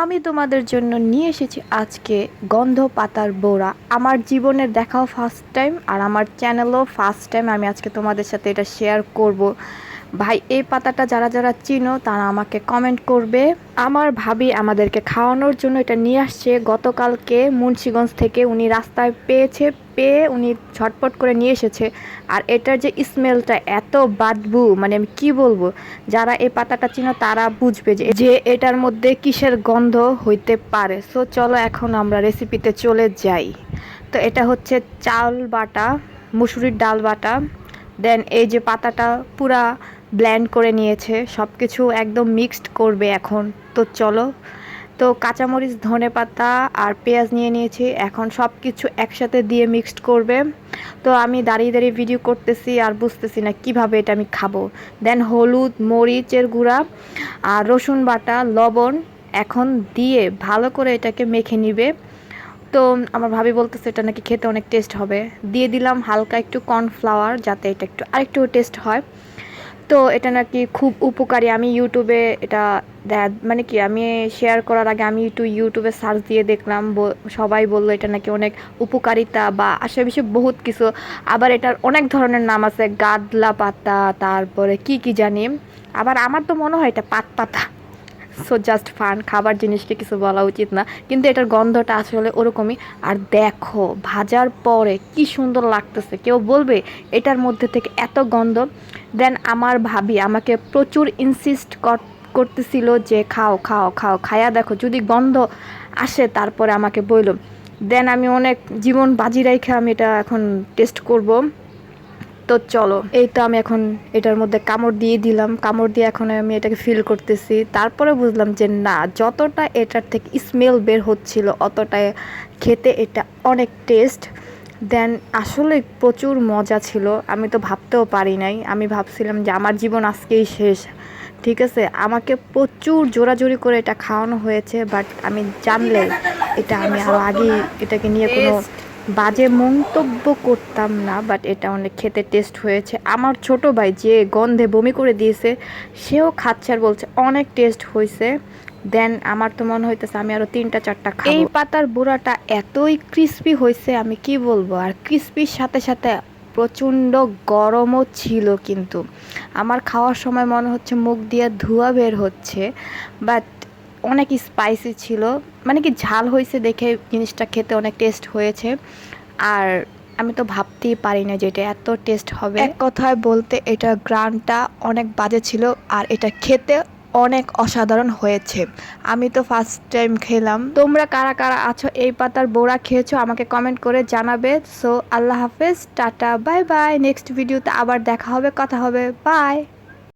আমি তোমাদের জন্য নিয়ে এসেছি আজকে গন্ধ পাতার বোড়া। আমার জীবনের দেখাও ফার্স্ট টাইম আর আমার চ্যানেলও ফার্স্ট টাইম আমি আজকে তোমাদের সাথে এটা শেয়ার করব। ভাই, এই পাতাটা যারা যারা চিনো, তারা আমাকে কমেন্ট করবে। আমার ভাবি আমাদেরকে খাওয়ানোর জন্য এটা নিয়ে আসছে। গতকালকে মুন্সিগঞ্জ থেকে উনি রাস্তায় পেয়েছে, পেয়ে উনি ঝটপট করে নিয়ে এসেছে। আর এটার যে স্মেলটা এত বাদবু মানে আমি কি বলব? যারা এই পাতাটা চিনো, তারা বুঝবে যে যে এটার মধ্যে কিসের গন্ধ হইতে পারে। সো চলো এখন আমরা রেসিপিতে চলে যাই। তো এটা হচ্ছে চাল বাটা, মুসুরির ডাল বাটা। দেন এই যে পাতাটা পুরা ব্ল্যান্ড করে নিয়েছে সব কিছু একদম মিক্সড করবে এখন। তো চলো, তো কাঁচামরিচ ধনে পাতা আর পেঁয়াজ নিয়ে নিয়েছি, এখন সব কিছু একসাথে দিয়ে মিক্সড করবে। তো আমি দাঁড়িয়ে দাঁড়িয়ে ভিডিও করতেছি আর বুঝতেছি না কীভাবে এটা আমি খাব। দেন হলুদ, মরিচের গুঁড়া আর রসুন বাটা, লবণ এখন দিয়ে ভালো করে এটাকে মেখে নিবে। তো আমার ভাবি বলতেছে এটা নাকি খেতে অনেক টেস্ট হবে। দিয়ে দিলাম হালকা একটু কর্নফ্লাওয়ার যাতে এটা একটু আরেকটু টেস্ট হয়। তো এটা নাকি খুব উপকারী। আমি ইউটিউবে এটা মানে কি, আমি শেয়ার করার আগে আমি একটু ইউটিউবে সার্চ দিয়ে দেখলাম সবাই বলল এটা নাকি অনেক উপকারিতা বা আশেপাশে বহুত কিছু। আবার এটার অনেক ধরনের নাম আছে, গাদলা পাতা, তারপরে কি কি জানি। আবার আমার তো মনে হয় এটা পাত পাতা। সো জাস্ট ফান খাবার জিনিসকে কিছু বলা উচিত না। কিন্তু এটার গন্ধটা আসলে ওরকমই। আর দেখো, ভাজার পরে কি সুন্দর লাগতেছে। কেউ বলবে, এটার মধ্যে থেকে এত গন্ধ? দেন আমার ভাবি আমাকে প্রচুর ইনসিস্ট করতেছিল যে, খাও খাও খাও, খায়া দেখো যদি গন্ধ আসে তারপরে আমাকে বইল। দেন আমি অনেক জীবন বাজি রাইখে আমি এটা এখন টেস্ট করব। তো চলো, এই তো আমি এখন এটার মধ্যে কামড় দিয়ে দিলাম, কামড় দিয়ে এখন আমি এটাকে ফিল করতেছি। তারপরে বুঝলাম যে না, যতটা এটার থেকে স্মেল বের হচ্ছিল, অতটাই খেতে এটা অনেক টেস্ট দেন আসলে প্রচুর মজা ছিল, আমি তো ভাবতেও পারি নাই। আমি ভাবছিলাম যে আমার জীবন আজকেই শেষ। ঠিক আছে, আমাকে প্রচুর জোরাজোরি করে এটা খাওয়ানো হয়েছে বাট আমি জানলে এটা আমি আরও আগেই এটাকে নিয়ে কোনো বাজে মন্তব্য করতাম না বাট এটা অনেক খেতে টেস্ট হয়েছে। আমার ছোট ভাই যে গন্ধে বমি করে দিয়েছে, সেও খাচ্ছে আর বলছে, অনেক টেস্ট হয়েছে। দেন আমার তো মনে হইতেছে আমি আরও তিনটা, চারটা খাব। এই পাতার বুড়াটা এতই ক্রিস্পি হয়েছে, আমি কি বলব? আর ক্রিস্পির সাথে সাথে প্রচণ্ড গরমও ছিল কিন্তু। আমার খাওয়ার সময় মনে হচ্ছে মুখ দিয়ে ধোঁয়া বের হচ্ছে বাট অনেক স্পাইসি ছিল। মানে কি ঝাল হয়েছে দেখে জিনিসটা খেতে অনেক টেস্ট হয়েছে। আর আমি তো ভাবতেই পারি না যে এটা এত টেস্ট হবে। এক কথায় বলতে এটা গ্রানটা অনেক বাজে ছিল আর এটা খেতে অনেক অসাধারণ হয়েছে। আমি তো ফার্স্ট টাইম খেলাম। তোমরা কারা কারা আছো, এই পাতার বোড়া খেয়েছো আমাকে কমেন্ট করে জানাবে। সো আল্লাহ হাফেজ, টাটা বাই বাই নেক্সট ভিডিওতে আবার দেখা হবে, কথা হবে। বাই